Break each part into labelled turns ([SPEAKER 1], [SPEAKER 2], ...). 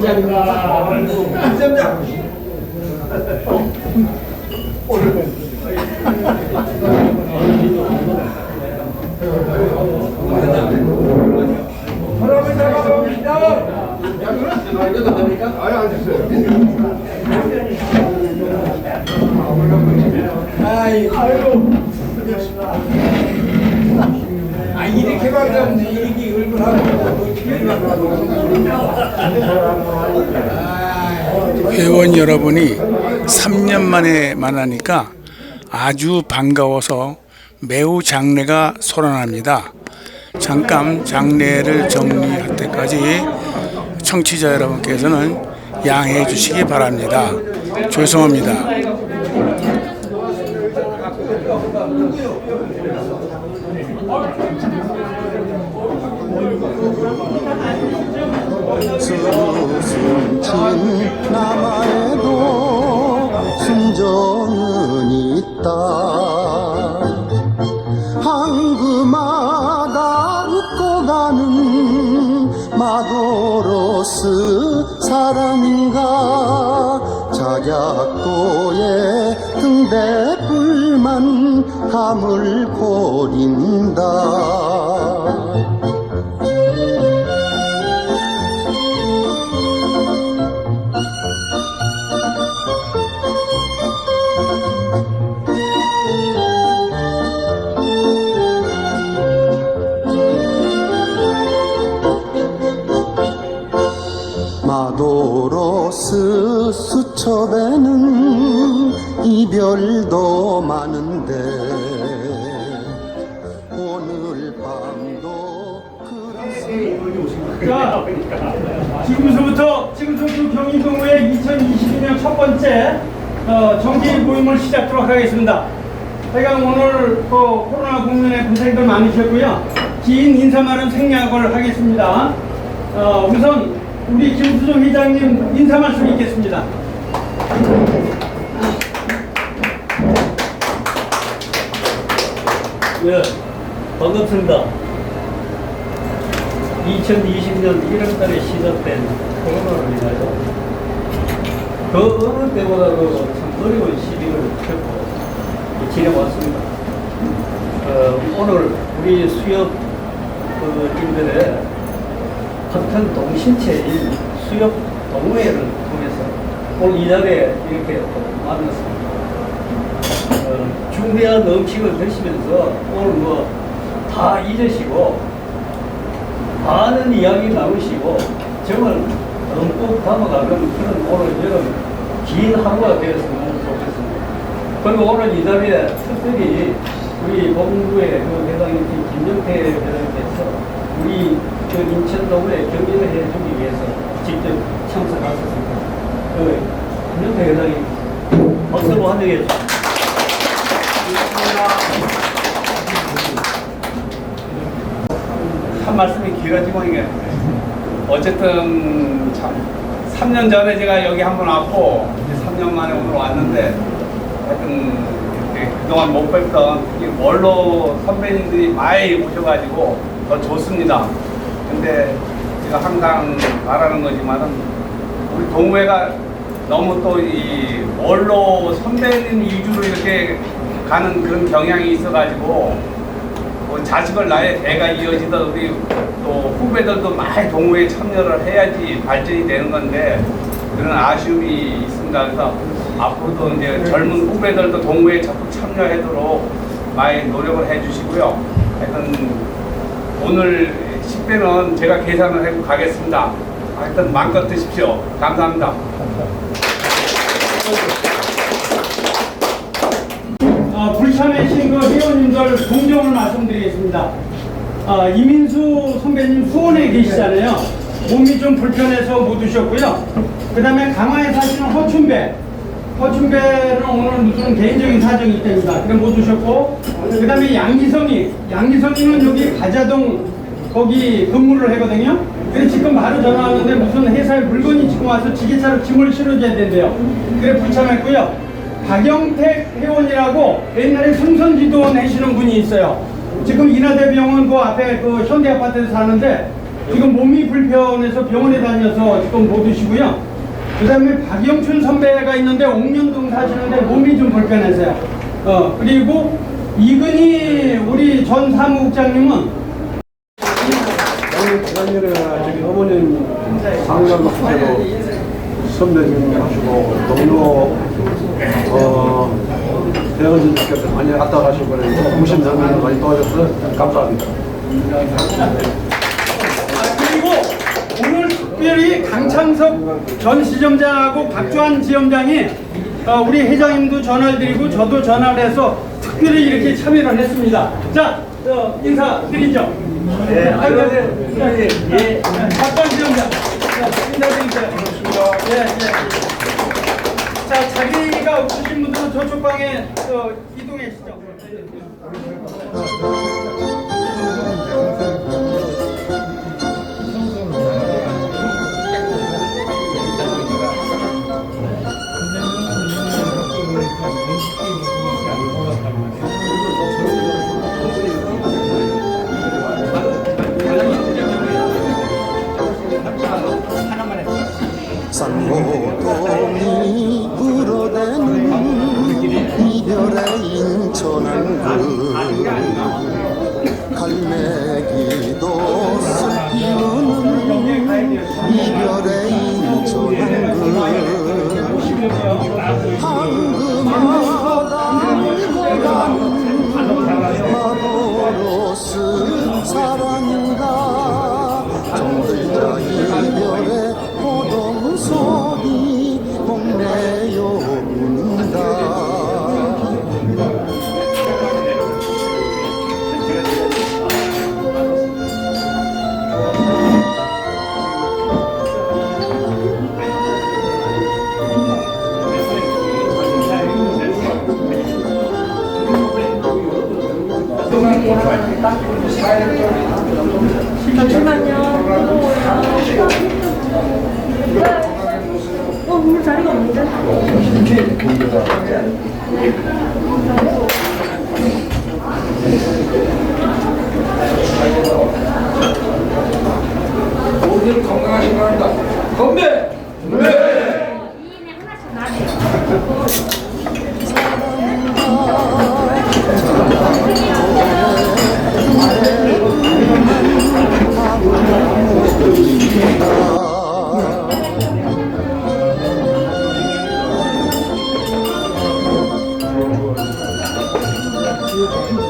[SPEAKER 1] Gracias.
[SPEAKER 2] 회원 여러분이 3년 만에 만나니까 아주 반가워서 매우 장례가 소란합니다. 잠깐 장례를 정리할 때까지 청취자 여러분께서는 양해해 주시기 바랍니다. 죄송합니다.
[SPEAKER 3] 남아에도 순정은 있다. 항구마다 웃고 가는 마도로스 사랑인가 작약도에 등대불만 감을 고린다 도로스 수첩에는 이별도 많은데 오늘 밤도.
[SPEAKER 4] 자, 지금서부터 지금서부터 경인동호회 2022년 첫 번째 어, 정기 모임을 시작하도록 하겠습니다. 제가 오늘 그 코로나 국면에 고생들 많으셨고요. 긴 인사말은 생략을 하겠습니다. 어, 우선 우리 김수정 회장님 인사 말씀 있겠습니다.
[SPEAKER 5] 네, 반갑습니다. 2020년 1월달에 시작된 코로나로 인하여 그 어느 때보다도 참 어려운 시기를 겪고 지내왔습니다. 어, 오늘 우리 수협 그 같은 동신체인 수협 동호회를 통해서 오늘 이 자리에 이렇게 또 만났습니다. 어, 중대한 음식을 드시면서 오늘 뭐 다 잊으시고 많은 이야기 나누시고 정말 듬뿍 담아가는 그런 오늘 이런 긴 하루가 되었으면 좋겠습니다. 그리고 오늘 이 자리에 특별히 우리 본부의 그 회장님 김정태 회장님께서 우리 그 인천동에 격려를 해주기 위해서 직접 참석하셨습니다. 그 김정태 회장님 박수로 환영해 주십시오.
[SPEAKER 6] 한 말씀이 길어지고 이게 어쨌든 참 3년 전에 제가 여기 한 번 왔고 이제 3년 만에 오늘 왔는데 하여튼 그동안 못 뵀던 이 원로 선배님들이 많이 오셔가지고 더 좋습니다. 근데 제가 항상 말하는 거지만은 우리 동호회가 너무 또 이 원로 선배님 위주로 이렇게 가는 그런 경향이 있어가지고 뭐 자식을 낳아야 대가 이어지던 우리 또 후배들도 많이 동호회에 참여를 해야지 발전이 되는 건데 그런 아쉬움이 있습니다. 그래서 앞으로도 이제 젊은 후배들도 동호회에 적극 참여하도록 많이 노력을 해주시고요. 하여튼 오늘 식대는 제가 계산을 하고 가겠습니다. 하여튼 마음껏 드십시오. 감사합니다.
[SPEAKER 4] 어, 불참해주신 그 회원님들 동정을 말씀드리겠습니다. 어, 이민수 선배님 수원에 계시잖아요. 몸이 좀 불편해서 못 오셨고요. 그 다음에 강화에 사시는 허춘배, 허춘배는 오늘 무슨 개인적인 사정이 있답니다. 그럼 못 오셨고, 그 다음에 양기성이, 양기성이는 여기 가자동 거기 근무를 하거든요. 그래서 지금 바로 전화 왔는데 무슨 회사에 물건이 지금 와서 지게차로 짐을 실어줘야 된대요. 그래 불참했고요. 박영택 회원이라고 옛날에 승선지도원 하시는 분이 있어요. 지금 인하대병원 그 앞에 그 현대아파트에서 사는데 지금 몸이 불편해서 병원에 다녀서 지금 못 오시고요. 그 다음에 박영춘 선배가 있는데 옥년동 사시는데 몸이 좀 불편해서요. 어, 그리고 이근희 우리 전 사무국장님은
[SPEAKER 7] 작년에 저기 어머님 상담 때도 선배님 하시고 동료 어 대원진께서 많이 갔다 가시고 무심 장면을 많이 도와줘서 감사합니다.
[SPEAKER 4] 아, 그리고 오늘 특별히 강창석 전 시점장하고 박주환 지점장이 어, 우리 회장님도 전화를 드리고 저도 전화를 해서 특별히 이렇게 참여를 했습니다. 자, 어, 인사드리죠. 네, 아이고, 네, 예, 박주환 지점장. 자, 인사드릴게요. 예, 예. 자, 자리가 없으신 분들은 저쪽 방에 어, 이동하시죠.
[SPEAKER 3] 쌍호동이 불어대는 이별의 인천항구 갈매기도 습피우는 이별의 인천항구 황금마
[SPEAKER 1] 모두들 건강하신 바랍니다. 건배!
[SPEAKER 3] 마도로스 Thank you.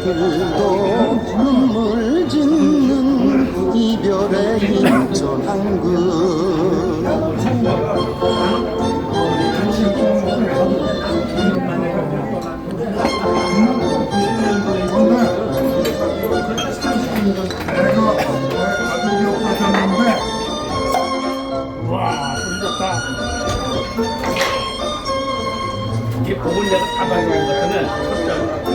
[SPEAKER 3] 들도 눈물 짓는 이별의 인천항구
[SPEAKER 6] 이게 복을 내가 다 발견한 동안이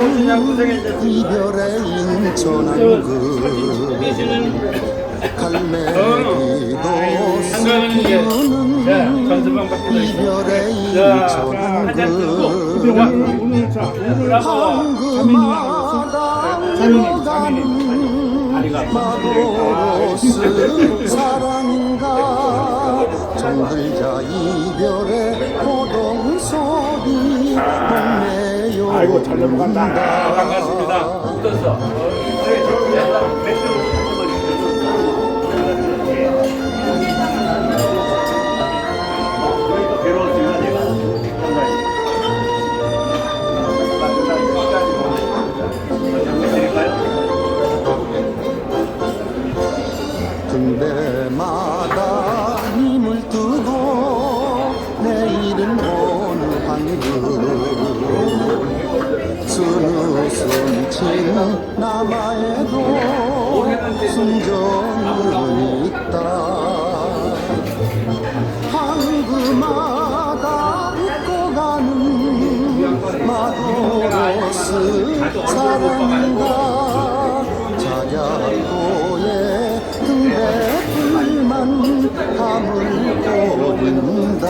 [SPEAKER 4] 오시냐
[SPEAKER 3] 부르는. 이별의 인천항구 갈매기도
[SPEAKER 4] 받고
[SPEAKER 3] 이별의
[SPEAKER 4] 오늘
[SPEAKER 3] 황금마다 늙어가는 마도로스 사랑가? 정들자 이별의 고동 소리 동네요 아이고 잘 넘어간다. 반갑습니다. 등대마 스누스친 남아에도 순정은 있다. 한그마다 웃고 가는 마도로스 사랑가 자작도에 등대 불만 감을 꼬린다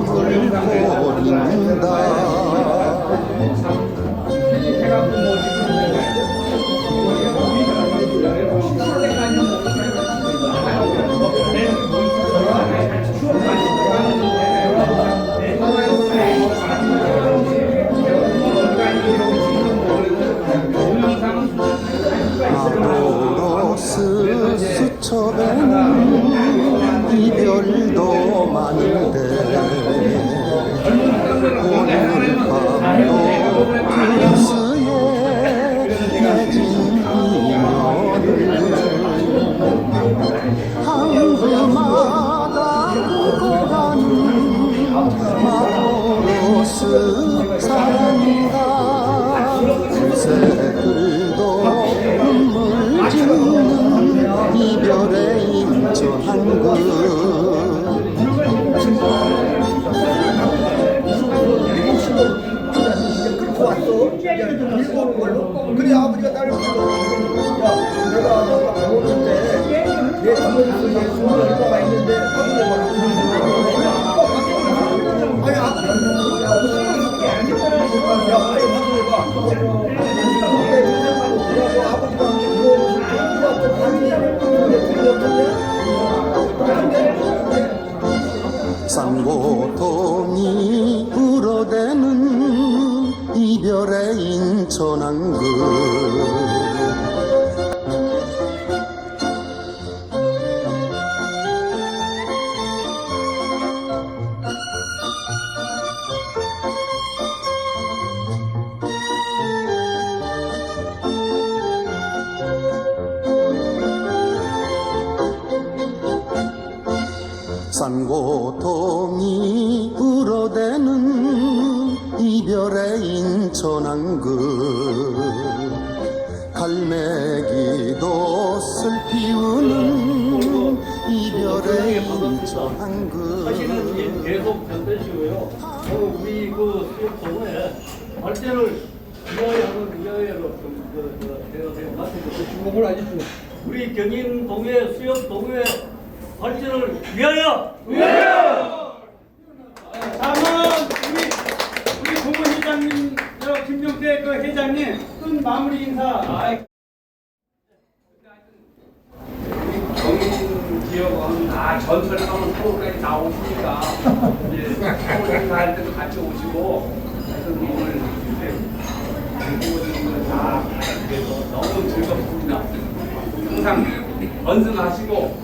[SPEAKER 3] 불만 이별도 많은데 오늘 밤도 그스에 내진 인연을 한그마다 웃고 가는 마도로스 사랑가 이 이별의 인천항그 쌍고통이 인천항그 갈매기도 슬피 우는 이별의 인천항그
[SPEAKER 5] 사실은 이제 계속 전대시고요. 오늘 우리 그 수협동에 발전을 위하여 하는 위하여로 좀 그, 그, 말씀드렸죠.
[SPEAKER 1] 주먹을 아주 주먹.
[SPEAKER 5] 우리 경인동의 수협동의 발전을 위하여!
[SPEAKER 4] 다음은 우리 우리 고문회장님, 저 김정태 그 회장님 끝 마무리 인사.
[SPEAKER 6] 경인 지역은 다 전철에 가면 서울까지 나오시니까 이제 서울 행사할 때도 같이 오시고 하여튼 오늘 이렇게 공부하는 걸다 그래서 너무 즐겁습니다. 항상 건승하시고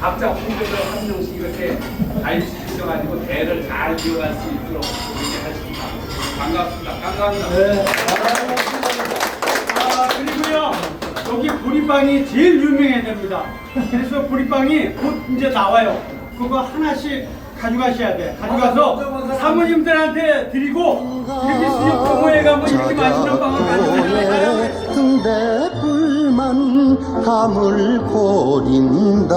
[SPEAKER 6] 각자 후배들 한 명씩 이렇게 가입시켜가지고 대를 잘 이어갈 수 있도록 그렇게 하십니다. 반갑습니다. 감사합니다.
[SPEAKER 4] 아 여기 보리빵이 제일 유명해야 됩니다. 그래서 보리빵이 곧 이제 나와요. 그거 하나씩 가져가셔야 돼. 가져가서 사모님들한테 드리고 이렇게 수육 동호회 가면 이렇게 맛있는 빵을 가져가요.
[SPEAKER 3] 자고의 등대 불만 감을 고린다